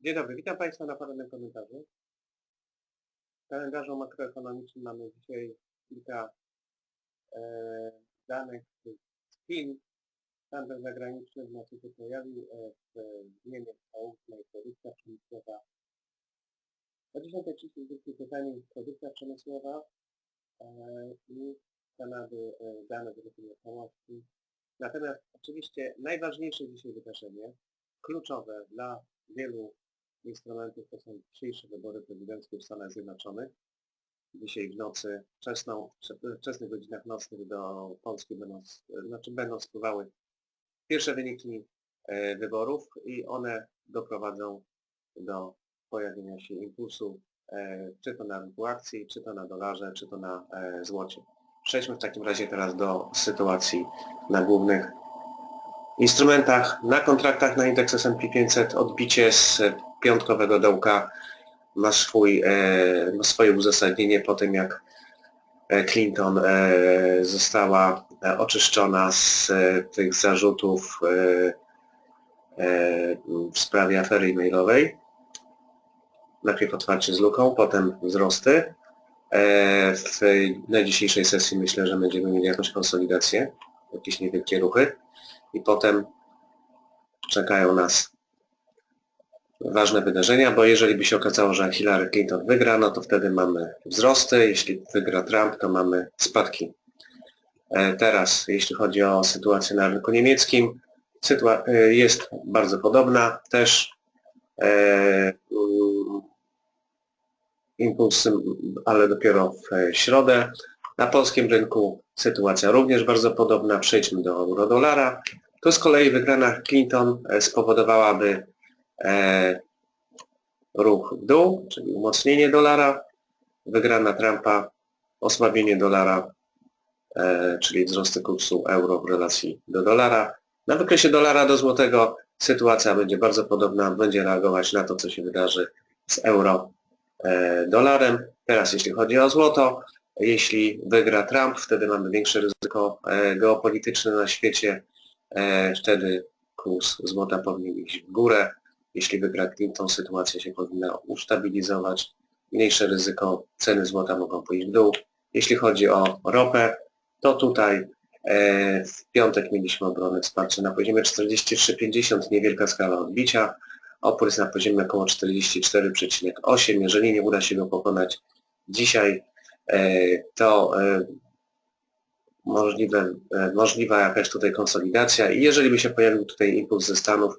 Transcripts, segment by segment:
Dzień dobry, witam Państwa na porannym komentarzu. W kalendarzu makroekonomicznym mamy dzisiaj kilka e, danych z Chin. Handel zagraniczny w nocy się pojawił e, w Niemiec o 8 produkcja przemysłowa. O 10.30 Wielkiej Brytanii produkcja przemysłowa e, i Kanady e, dane z nieruchomości. Natomiast oczywiście najważniejsze dzisiaj wydarzenie, kluczowe dla wielu instrumentów to są dzisiejsze wybory prezydenckie w Stanach Zjednoczonych. Dzisiaj w nocy, wczesną, wczesnych godzinach nocnych do Polski będą, znaczy będą spływały pierwsze wyniki e, wyborów i one doprowadzą do pojawienia się impulsu, e, czy to na rynku akcji, czy to na dolarze, czy to na e, złocie. Przejdźmy w takim razie teraz do sytuacji na głównych instrumentach. Na kontraktach na indeks S&P 500 odbicie z piątkowego dołka ma, swój, e, ma swoje uzasadnienie po tym, jak e, Clinton e, została e, oczyszczona z e, tych zarzutów e, e, w sprawie afery e-mailowej. Najpierw otwarcie z luką, potem wzrosty. E, w, na dzisiejszej sesji myślę, że będziemy mieli jakąś konsolidację, jakieś niewielkie ruchy i potem czekają nas ważne wydarzenia, bo jeżeli by się okazało, że Hillary Clinton wygra, no to wtedy mamy wzrosty, jeśli wygra Trump, to mamy spadki. E, Teraz, jeśli chodzi o sytuację na rynku niemieckim, e, jest bardzo podobna, też e, mm, impulsy, ale dopiero w środę. Na polskim rynku sytuacja również bardzo podobna. Przejdźmy do euro-dolara. Tu z kolei wygrana Clinton e, spowodowałaby e, ruch w dół, czyli umocnienie dolara. Wygrana Trumpa osłabienie dolara, e, czyli wzrosty kursu euro w relacji do dolara. Na wykresie dolara do złotego sytuacja będzie bardzo podobna, będzie reagować na to, co się wydarzy z euro e, dolarem. Teraz jeśli chodzi o złoto, jeśli wygra Trump, wtedy mamy większe ryzyko e, geopolityczne na świecie, e, wtedy kurs złota powinien iść w górę. Jeśli wygra Clinton, sytuacja się powinna ustabilizować. Mniejsze ryzyko, ceny złota mogą pójść w dół. Jeśli chodzi o ropę, to tutaj e, w piątek mieliśmy obronę wsparcie na poziomie 43,50, niewielka skala odbicia. Opór na poziomie około 44,8. Jeżeli nie uda się go pokonać dzisiaj, e, to e, możliwe, możliwa jakaś tutaj konsolidacja i jeżeli by się pojawił tutaj impuls ze Stanów,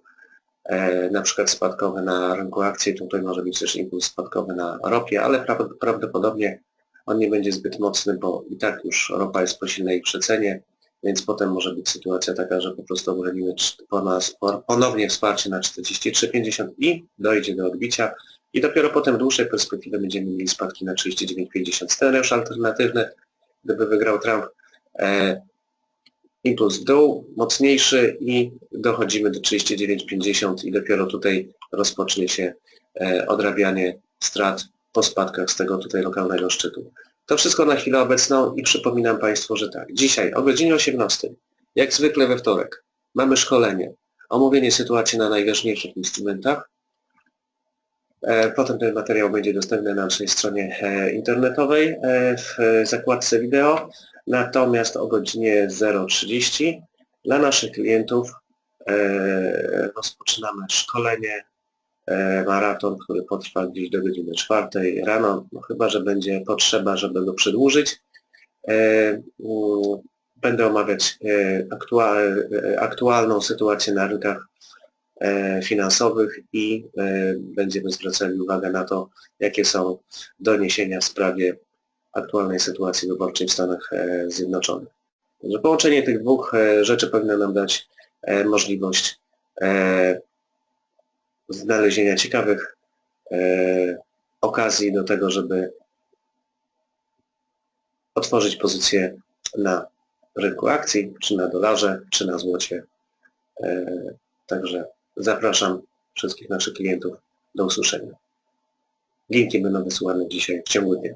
na przykład spadkowy na rynku akcji, tutaj może być też impuls spadkowy na ropie, ale pra- prawdopodobnie on nie będzie zbyt mocny, bo i tak już ropa jest po silnej przecenie, więc potem może być sytuacja taka, że po prostu obronimy ponownie wsparcie na 43,50 i dojdzie do odbicia i dopiero potem w dłuższej perspektywie będziemy mieli spadki na 39,50. Scenariusz alternatywny, gdyby wygrał Trump, e, impuls w dół, mocniejszy i dochodzimy do 39,50 i dopiero tutaj rozpocznie się e, odrabianie strat po spadkach z tego tutaj lokalnego szczytu. To wszystko na chwilę obecną i przypominam Państwu, że tak, dzisiaj o godzinie 18, jak zwykle we wtorek, mamy szkolenie, omówienie sytuacji na najważniejszych instrumentach. E, Potem ten materiał będzie dostępny na naszej stronie e, internetowej w zakładce wideo. Natomiast o godzinie 0.30 dla naszych klientów e, rozpoczynamy szkolenie, e, maraton, który potrwa gdzieś do godziny 4 rano, no chyba, że będzie potrzeba, żeby go przedłużyć. E, mm, Będę omawiać aktua- aktualną sytuację na rynkach finansowych i będziemy zwracali uwagę na to, jakie są doniesienia w sprawie aktualnej sytuacji wyborczej w Stanach e, Zjednoczonych. Także połączenie tych dwóch e, rzeczy powinno nam dać e, możliwość znalezienia ciekawych okazji do tego, żeby otworzyć pozycję na rynku akcji, czy na dolarze, czy na złocie. Także zapraszam wszystkich naszych klientów do usłyszenia. Linki będą wysyłane dzisiaj w ciągu dnia.